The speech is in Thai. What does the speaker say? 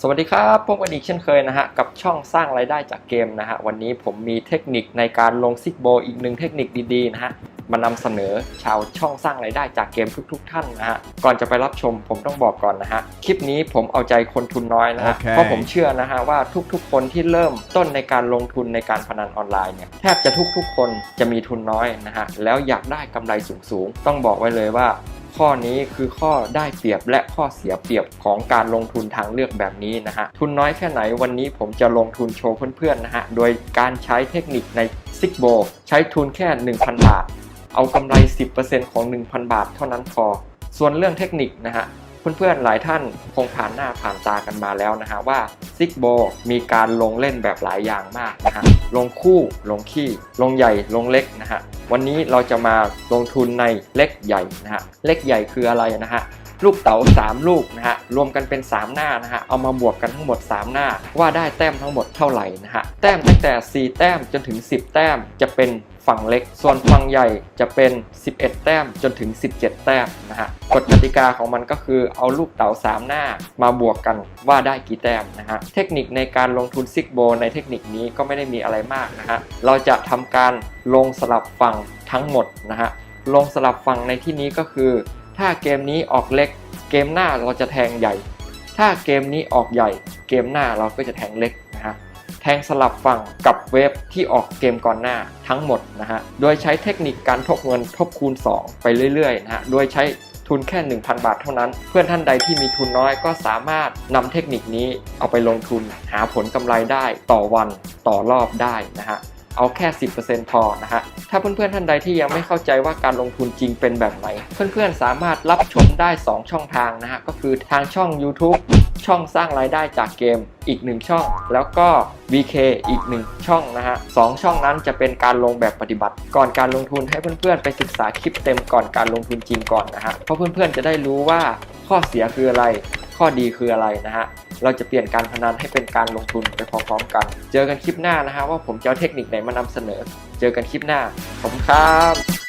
สวัสดีครับพบกันอีกเช่นเคยนะฮะกับช่องสร้างรายได้จากเกมนะฮะวันนี้ผมมีเทคนิคในการลงซิกโบอีกหนึ่งเทคนิคดีๆนะฮะมานำเสนอชาวช่องสร้างรายได้จากเกมทุกๆท่านนะฮะก่อนจะไปรับชมผมต้องบอกก่อนนะฮะคลิปนี้ผมเอาใจคนทุนน้อยนะฮะโอเคเพราะผมเชื่อนะฮะว่าทุกๆ คนที่เริ่มต้นในการลงทุนในการพนันออนไลน์เนี่ยแทบจะทุกๆ คนจะมีทุนน้อยนะฮะแล้วอยากได้กำไรสูงๆ ต้องบอกไว้เลยว่า ข้อนี้คือข้อได้เปรียบและข้อเสียเปรียบของการลงทุนทางเลือกแบบนี้นะฮะ ทุนน้อยแค่ไหนวันนี้ผมจะลงทุนโชว์เพื่อนๆนะฮะ โดยการใช้เทคนิคในซิกโบใช้ทุนแค่ 1,000 บาท เอากำไร 10%ของ 1,000 บาทเท่านั้นพอ ส่วนเรื่องเทคนิคนะฮะเพื่อนๆหลายท่านคงผ่านหน้าผ่านตากันมาแล้วนะฮะว่า ซิกโบมีการลงเล่นแบบหลายอย่างมากนะฮะ ลงคู่ ลงขี้ ลงใหญ่ ลงเล็กนะฮะ วันนี้เราจะมาลงทุนในเล็กใหญ่นะฮะ เล็กใหญ่คืออะไรนะฮะ ลูกเต๋า3 ลูกนะฮะรวมกันเป็น 3 หน้านะฮะเอามาบวกกันทั้งหมด 3 หน้า ว่าได้แต้มทั้งหมดเท่าไหร่นะฮะแต้มตั้งแต่ 4 แต้มจนถึง 10 แต้มจะเป็นฝั่งเล็ก ส่วนฝั่งใหญ่จะเป็น 11 แต้มจนถึง 17 แต้มนะฮะกฎกติกาของมันก็คือเอาลูกเต๋า 3 หน้ามาบวกกันว่าได้กี่แต้มนะฮะเทคนิคในการลงทุนซิกโบในเทคนิคนี้ก็ไม่ได้มีอะไรมากนะฮะเราจะทำการลงสลับฝั่งทั้งหมดนะฮะลงสลับฝั่งในที่นี้ก็คือ ถ้าเกมนี้ออกเล็ก เกมหน้าเราจะแทงใหญ่ ถ้าเกมนี้ออกใหญ่ เกมหน้าเราก็จะแทงเล็กนะฮะแทงสลับฝั่งกับเวฟที่ออกเกมก่อนหน้าทั้งหมดนะฮะ โดยใช้เทคนิคการทบเงินทบคูณ 2 ไปเรื่อยๆนะฮะ โดยใช้ทุนแค่ 1,000 บาทเท่านั้น เพื่อนท่านใดที่มีทุนน้อยก็สามารถนำเทคนิคนี้เอาไปลงทุนหาผลกำไรได้ต่อวันต่อรอบได้นะฮะ เอาแค่ 10%พอนะฮะ ถ้าเพื่อนๆท่านใดที่ยังไม่เข้าใจว่าการลงทุนจริงเป็นแบบไหน เพื่อนๆสามารถรับชมได้ 2 ช่องทางนะฮะ ก็คือทางช่อง YouTube ช่องสร้างรายได้จากเกมอีก 1 ช่อง แล้วก็ VK อีก 1 ช่องนะฮะสองช่องนั้นจะเป็นการลงแบบปฏิบัติ ก่อนการลงทุนให้เพื่อนๆ ไปศึกษาคลิปเต็มก่อนการลงทุนจริงก่อนนะฮะ เพราะเพื่อนๆจะได้รู้ว่าข้อเสียคืออะไร ข้อดีคืออะไรนะฮะ เราจะเปลี่ยนการพนันให้เป็นการลงทุนไปพร้อมๆกัน เจอกันคลิปหน้านะฮะว่าผมจะเอาเทคนิคไหนมานำเสนอ เจอกันคลิปหน้า ขอบคุณครับ